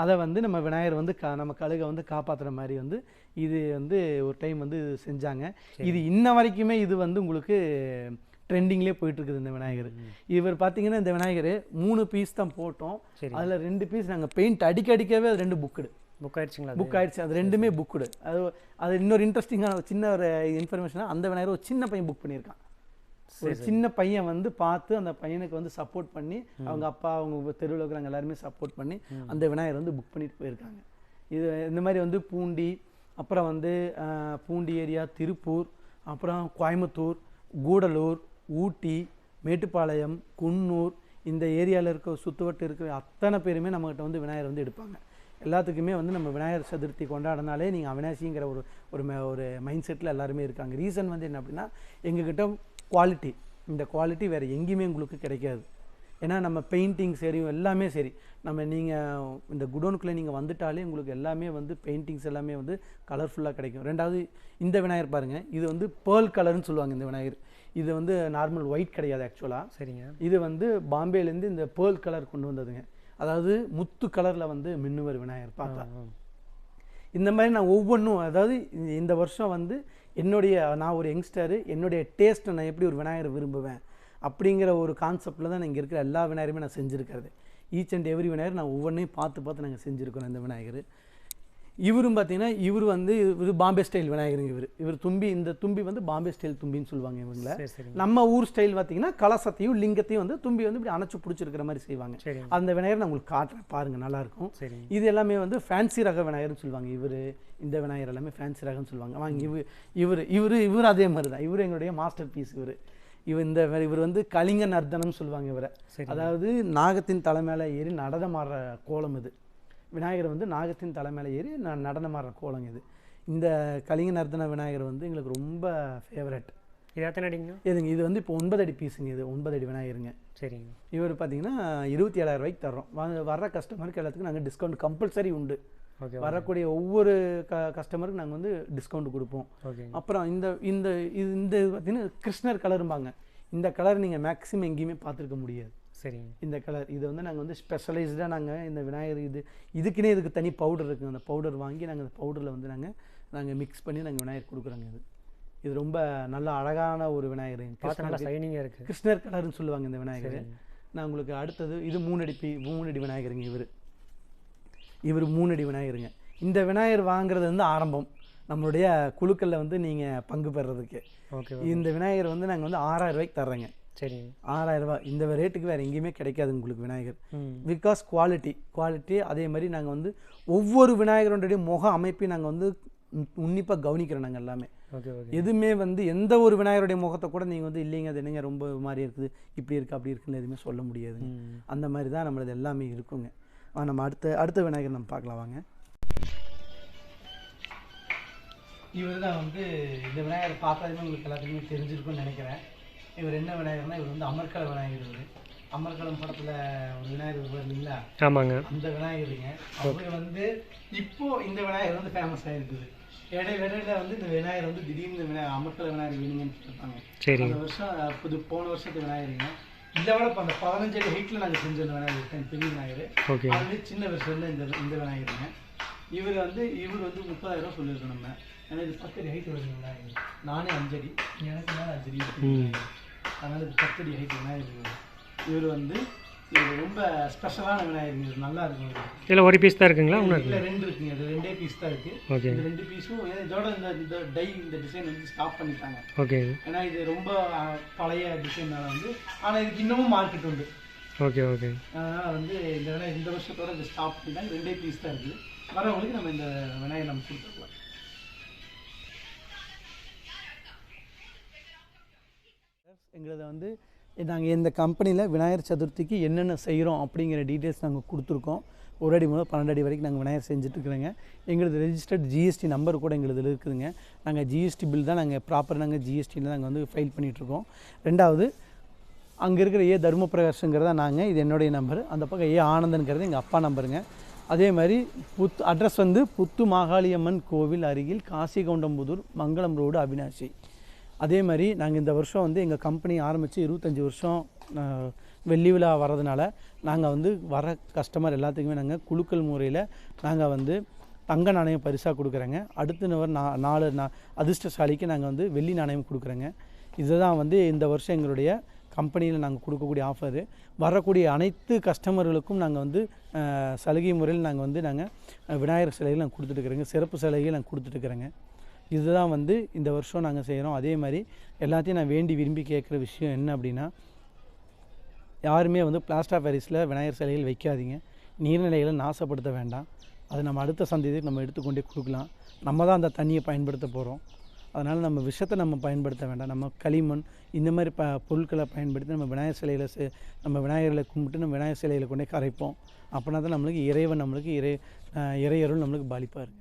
அதை வந்து நம்ம விநாயகர் வந்து கா நம்ம கழுகை வந்து காப்பாற்றுற மாதிரி வந்து இது வந்து ஒரு டைம் வந்து செஞ்சாங்க. இது இன்ன வரைக்குமே இது வந்து உங்களுக்கு ட்ரெண்டிங்லேயே போயிட்டு இருக்குது இந்த விநாயகர். இவர் பார்த்தீங்கன்னா இந்த விநாயகர் மூணு பீஸ் தான் போட்டோம். அதில் ரெண்டு பீஸ் நாங்கள் பெயிண்ட் அடிக்க அடிக்கவே அது ரெண்டு புக்குடு புக் ஆயிடுச்சுங்களா புக் ஆயிடுச்சு. அது ரெண்டுமே புக்குடு அது அது இன்னொரு இன்ட்ரெஸ்டிங்கான சின்ன ஒரு இன்ஃபர்மேஷனாக அந்த விநாயகர் ஒரு சின்ன பையன் புக் பண்ணியிருக்கான். ஒரு சின்ன பையன் வந்து பார்த்து அந்த பையனுக்கு வந்து சப்போர்ட் பண்ணி அவங்க அப்பா அவங்க தெருவில் இருக்கிறவங்க எல்லாருமே சப்போர்ட் பண்ணி அந்த விநாயகர் வந்து புக் பண்ணிட்டு போயிருக்காங்க. இது இந்த மாதிரி வந்து பூண்டி அப்புறம் வந்து பூண்டி ஏரியா திருப்பூர் அப்புறம் கோயம்புத்தூர் கூடலூர் ஊட்டி மேட்டுப்பாளையம் குன்னூர் இந்த ஏரியாவில் இருக்க சுற்றுவட்டு இருக்கிற அத்தனை பேருமே நம்மகிட்ட வந்து விநாயகர் வந்து எடுப்பாங்க. எல்லாத்துக்குமே வந்து நம்ம விநாயகர் சதுர்த்தி கொண்டாடினாலே நீங்கள் அவினாசிங்கிற ஒரு ஒரு ம- ஒரு மைண்ட் செட்டில் எல்லாருமே இருக்காங்க. ரீசன் வந்து என்ன அப்படின்னா எங்ககிட்ட குவாலிட்டி இந்த குவாலிட்டி வேறு எங்கேயுமே உங்களுக்கு கிடைக்காது. ஏன்னா நம்ம பெயிண்டிங் சரி எல்லாமே சரி. நம்ம நீங்கள் இந்த குடோனுக்குள்ளே நீங்கள் வந்துட்டாலே உங்களுக்கு எல்லாமே வந்து பெயிண்டிங்ஸ் எல்லாமே வந்து கலர்ஃபுல்லாக கிடைக்கும். ரெண்டாவது இந்த விநாயகர் பாருங்கள் இது வந்து பேர்ல் கலர்னு சொல்லுவாங்க இந்த விநாயகர். இது வந்து நார்மல் ஒயிட் கிடையாது ஆக்சுவலாக சரிங்க. இது வந்து பாம்பேலேருந்து இந்த பேர்ல் கலர் கொண்டு வந்ததுங்க. அதாவது முத்து கலரில் வந்து மின்னுவர் விநாயகர் பார்த்தா. இந்த மாதிரி நான் ஒவ்வொன்றும் அதாவது இந்த வருஷம் வந்து என்னுடைய நான் ஒரு யங்ஸ்டரு என்னுடைய டேஸ்ட்டை நான் எப்படி ஒரு விநாயகரை விரும்புவேன் அப்படிங்கிற ஒரு கான்செப்டில் தான் நான் இங்கே இருக்கிற எல்லா விநாயகருமே நான் செஞ்சுருக்கிறது. ஈச் அண்ட் எவ்ரி விநாயகர் நான் ஒவ்வொன்றையும் பார்த்து பார்த்து நாங்கள் செஞ்சுருக்கோம் இந்த விநாயகர். இவரும் பார்த்தீங்கன்னா இவர் வந்து இது பாம்பே ஸ்டைல் விநாயகருங்க இவர். இவர் தும்பி இந்த தும்பி வந்து பாம்பே ஸ்டைல் தும்பின்னு சொல்லுவாங்க இவங்கள. நம்ம ஊர் ஸ்டைல் பார்த்தீங்கன்னா கலசத்தையும் லிங்கத்தையும் வந்து தும்பி வந்து இப்படி அணைச்சு பிடிச்சிருக்கிற மாதிரி செய்வாங்க. அந்த விநாயகர் நான் உங்களுக்கு காட்டுறேன் பாருங்க நல்லா இருக்கும் சரிங்க. இது எல்லாமே வந்து ஃபேன்சி ரக விநாயகர்னு சொல்லுவாங்க இவர் இந்த விநாயகர் எல்லாமே ஃபேன்சி ரகம்னு சொல்லுவாங்க. வாங்க இவர் இவர் இவர் இவர் அதே மாதிரி தான் இவர் எங்களுடைய மாஸ்டர் பீஸ் இவர். இவர் இந்த இவர் வந்து கலிங்க நர்த்தனம்னு சொல்லுவாங்க இவரை. அதாவது நாகத்தின் தலை மேலே ஏறி நடனமாடுற கோலம் இது. விநாயகர் வந்து நாகத்தின் தலை மேலே ஏறி ந நடனமாடுற கோலம் இது. இந்த கலிங்க நர்த்தன விநாயகர் வந்து எங்களுக்கு ரொம்ப ஃபேவரட் இது எத்தனை அடிங்க இதுங்க இது வந்து இப்போ ஒன்பது அடி பீஸுங்க இது ஒன்பது அடி விநாயகருங்க. சரிங்க. இவர் பார்த்தீங்கன்னா இருபத்தி ஏழாயிரம் ரூபாய்க்கு தர்றோம். வர்ற கஸ்டமருக்கு எல்லாத்துக்கும் நாங்கள் டிஸ்கவுண்ட் கம்பல்சரி உண்டு. வரக்கூடிய ஒவ்வொரு க கஸ்டமருக்கு நாங்கள் வந்து டிஸ்கவுண்ட் கொடுப்போம். அப்புறம் இந்த இந்த இது இந்த இது பார்த்தீங்கன்னா கிருஷ்ணர் கலரும்பாங்க இந்த கலர் நீங்கள் மேக்ஸிமம் எங்கேயுமே பார்த்துருக்க முடியாது. சரிங்க. இந்த கலர். இது வந்து நாங்கள் வந்து ஸ்பெஷலைஸ்டாக நாங்கள் இந்த விநாயகர் இது இதுக்குன்னே இதுக்கு தனி பவுடர் இருக்குங்க. அந்த பவுடர் வாங்கி நாங்கள் அந்த பவுடரில் வந்து நாங்கள் நாங்கள் மிக்ஸ் பண்ணி நாங்கள் விநாயகர் கொடுக்குறோங்க இது. இது ரொம்ப நல்ல அழகான ஒரு விநாயகர். பார்த்து நல்லா ஷைனிங்காக இருக்குது கிருஷ்ணர் கலர்னு சொல்லுவாங்க இந்த விநாயகர். நான் உங்களுக்கு அடுத்தது இது மூணடி மூணடி விநாயகருங்க இவர். இவர் மூணடி விநாயகருங்க. இந்த விநாயகர் வாங்குறது வந்து ஆரம்பம். நம்மளுடைய குழுக்களில் வந்து நீங்கள் பங்கு பெறுறதுக்கு ஓகே இந்த விநாயகர் வந்து நாங்கள் வந்து ஆறாயிரம் ரூபாய்க்கு தர்றேங்க. சரிங்க ஆறாயிரம் ரூபாய் இந்த ரேட்டுக்கு வேறு எங்கேயுமே கிடைக்காது உங்களுக்கு விநாயகர். பிகாஸ் குவாலிட்டி குவாலிட்டி அதே மாதிரி நாங்கள் வந்து ஒவ்வொரு விநாயகருடைய முக அமைப்பையும் நாங்கள் வந்து உன்னிப்பாக கவனிக்கிறோம் நாங்கள் எல்லாமே. எதுவுமே வந்து எந்த ஒரு விநாயகருடைய முகத்தை கூட நீங்கள் வந்து இல்லைங்க அது என்னங்க ரொம்ப மாதிரி இருக்குது இப்படி இருக்குது அப்படி இருக்குன்னு எதுவுமே சொல்ல முடியாது அந்த மாதிரி தான் நம்மளது எல்லாமே இருக்குங்க. நம்ம அடுத்த அடுத்த விநாயகர் நம்ம பார்க்கலாம் வாங்க. இவர் தான் வந்து இந்த விநாயகர் பார்த்தாலுமே உங்களுக்கு எல்லாத்துக்குமே தெரிஞ்சிருக்கும்னு நினைக்கிறேன். இவர் என்ன விநாயகர்னா இவர் வந்து அமர்கல விநாயகர் இவர். அமர்கலம் படத்தில் ஒரு விநாயகர் வருவார் இல்லைங்களா? ஆமாங்க. அந்த விநாயகருங்க. அவர் வந்து இப்போ இந்த விநாயகர் வந்து ஃபேமஸ் ஆயிருக்குது. இடையில இடையில வந்து இந்த விநாயகர் வந்து திடீர்னு விநாயகர் அமர்கல விநாயகர் வேணுங்கன்னு கேட்பாங்க சரிங்க அந்த வருஷம் புது போன வருஷத்து விநாயகருங்க. இதை விட அந்த பதினஞ்சு அடி ஹைட்டில் நாங்கள் செஞ்ச விநாயகர் இருக்கேன் பெரிய விநாயகர். அது சின்ன வருஷம் இந்த இந்த விநாயகருங்க. இவர் வந்து இவர் வந்து முப்பதாயிரம் ரூபா சொல்லியிருக்கோம் நம்ம. ஏன்னா இது பத்தடி ஹைட் வருது விநாயகர். நானே அஞ்சடி எனக்கு மேலே அஞ்சடி. அதனால இது பத்தடி ஹைட் விநாயகர் இவர். வந்து இவர் ரொம்ப ஸ்பெஷலான விநாயகர். இது நல்லா இருக்கும். இதில் ஒரு பீஸ் தான் இருக்குங்களா? ஒன்று இதுல ரெண்டு இருக்குங்க. இது ரெண்டே பீஸ் தான் இருக்கு. ஓகே இந்த ரெண்டு பீஸும் இதோட இந்த இந்த டை இந்த டிசைன் வந்து ஸ்டாப் பண்ணிட்டாங்க. ஓகே ஏன்னா இது ரொம்ப பழைய டிசைனால வந்து ஆனா இதுக்கு இன்னமும் மார்க்கெட் உண்டு. ஓகே ஓகே அதனால வந்து இந்த விநாயகர் இந்த வருஷத்தோட இந்த ஸ்டாப் பண்ணிட்டாங்க ரெண்டே பீஸ் தான் இருக்குது வரவங்களுக்கு நம்ம இந்த விநாயகர் நம்ம கொடுத்துருக்கலாம். எங்களது வந்து நாங்கள் இந்த கம்பெனியில் விநாயகர் சதுர்த்திக்கு என்னென்ன செய்கிறோம் அப்படிங்கிற டீட்டெயில்ஸ் நாங்கள் கொடுத்துருக்கோம். ஒரு அடி முதல் பன்னெண்டு அடி வரைக்கும் நாங்கள் விநாயகர் செஞ்சுட்ருக்குறோங்க. எங்களது ரெஜிஸ்டர்ட் ஜிஎஸ்டி நம்பர் கூட எங்களுதில் இருக்குதுங்க. நாங்கள் ஜிஎஸ்டி பில் தான் நாங்கள் ப்ராப்பர் நாங்கள் ஜிஎஸ்டியில் நாங்கள் வந்து ஃபைல் பண்ணிகிட்ருக்கோம் ரெண்டாவது அங்கே இருக்கிற ஏ தர்மபிரகாஷங்கிறதா நாங்கள் இது என்னுடைய நம்பர் அந்த பக்கம் ஏ ஆனந்தன்கிறது எங்கள் அப்பா நம்பருங்க அதே மாதிரி புத் அட்ரஸ் வந்து புத்து மாகாளியம்மன் கோவில் அருகில் காசிகவுண்டம்புதூர் மங்களம் ரோடு அவினாசி. அதே மாதிரி நாங்கள் இந்த வருஷம் வந்து எங்கள் கம்பெனி ஆரம்பித்து இருபத்தஞ்சி வருஷம் வெள்ளி விழா வர்றதுனால நாங்கள் வந்து வர கஸ்டமர் எல்லாத்துக்குமே நாங்கள் குலுக்கல் முறையில் நாங்கள் வந்து தங்க நாணயம் பரிசாக கொடுக்குறேங்க. அடுத்த நவர் நா நாலு நா அதிர்ஷ்டசாலிக்கு நாங்கள் வந்து வெள்ளி நாணயம் கொடுக்குறேங்க. இதுதான் வந்து இந்த வருஷம் எங்களுடைய கம்பெனியில் நாங்கள் கொடுக்கக்கூடிய ஆஃபரு வரக்கூடிய அனைத்து கஸ்டமர்களுக்கும் நாங்கள் வந்து சலுகை முறையில் நாங்கள் வந்து நாங்கள் விநாயகர் சிலைகள் நாங்கள் கொடுத்துட்டுருக்குறோங்க சிறப்பு சிலைகள் நாங்கள் கொடுத்துட்டுருக்குறோங்க இதுதான் வந்து இந்த வருஷம் நாங்கள் செய்கிறோம் அதே மாதிரி எல்லாத்தையும் நான் வேண்டி விரும்பி கேட்குற விஷயம் என்ன அப்படின்னா யாருமே வந்து பிளாஸ்டா பேரிஸில் பாரிஸில் விநாயகர் சிலைகள் வைக்காதீங்க. நீர்நிலைகளை நாசப்படுத்த வேண்டாம். அது நம்ம அடுத்த சந்ததிக்கு நம்ம எடுத்துக்கொண்டே கொடுக்கலாம். நம்ம தான் அந்த தண்ணியை பயன்படுத்த போகிறோம் அதனால் நம்ம விஷத்தை நம்ம பயன்படுத்த வேண்டாம். நம்ம களிமண் இந்த மாதிரி ப பொருட்களை பயன்படுத்தி நம்ம விநாயகர் சிலையில் செ நம்ம விநாயகர்களை கும்பிட்டு நம்ம விநாயகர் சிலையில் கொண்டே கரைப்போம். அப்படின்னா தான் நம்மளுக்கு இறைவன் நம்மளுக்கு இறை இறையருள் நம்மளுக்கு பாலிப்பாருங்க